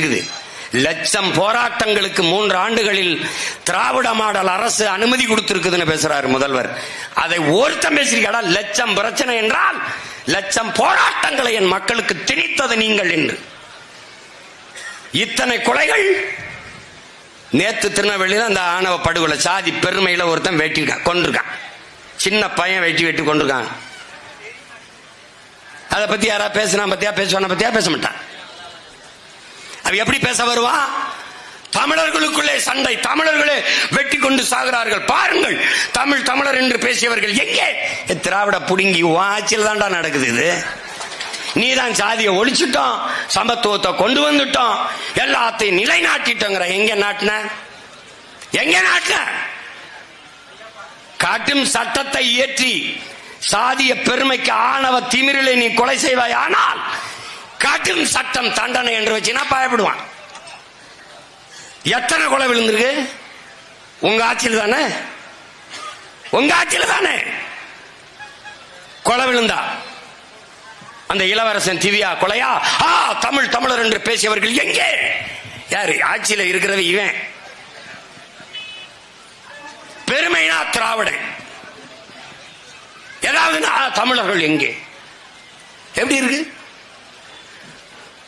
இருக்குது. லட்சம் போராட்டங்களுக்கு மூன்று ஆண்டுகளில் திராவிட மாடல் அரசு அனுமதி கொடுத்திருக்குதுன்னு பேசுறாரு முதல்வர். அதை ஒருத்தம் பேசுறீங்களா லட்சம் பிரச்சனை என்றால் லட்சம் போராட்டங்களை என் மக்களுக்கு திணித்தது நீங்கள் என்று. இத்தனை கொலைகள் நேத்து திருநெல்வேலியில் அந்த ஆணவ படுகொலை சாதி பெருமையில ஒருத்தன் வெட்டிருக்கான் கொண்டிருக்கான் சின்ன பையன் வெட்டி வெட்டி கொண்டிருக்கான் அதை பத்தி யாரா பேசினா பத்தியா? பேசுவான பத்தியா? பேச மாட்டான். எப்படி பேச வருவா? தமிழர்களுக்குள்ளே சண்டை தமிழர்களே வெட்டி கொண்டு சாகிறார்கள். பாருங்கள் தமிழ் தமிழர் என்று பேசியவர்கள் எங்கே? திராவிட புடுங்கி வாச்சில் தான்டா நடக்குது இது. நீதான் சாதியை ஒழிச்சுட்டோம் சமத்துவத்தை கொண்டு வந்துட்டோம் எல்லாத்தையும் நிலைநாட்டிட்டோங்கிற எங்க நாட்டின? எங்க நாட்டின? காட்டும் சட்டத்தை இயற்றி சாதிய பெருமைக்கு ஆணவ திமிரலை நீ கொலை செய்வாய் ஆனால் காட்டும் சட்டம் தண்டனை என்று வச்சுனா பயப்படுவான்? எத்தனை கொலை விழுந்திருக்கு? உங்க ஆட்சியில் தானே? உங்க ஆட்சியில் தானே? கொலை விழுந்தா? அந்த இளவரசன் திவ்யா கொலையா? ஆ தமிழ் தமிழர் என்று பேசியவர்கள் எங்கே? யாரு? ஆட்சியில் இருக்கிறது இவன். பெருமைனா திராவிடன் ஏதாவது தமிழர்கள் எங்கே? எப்படி இருக்கு?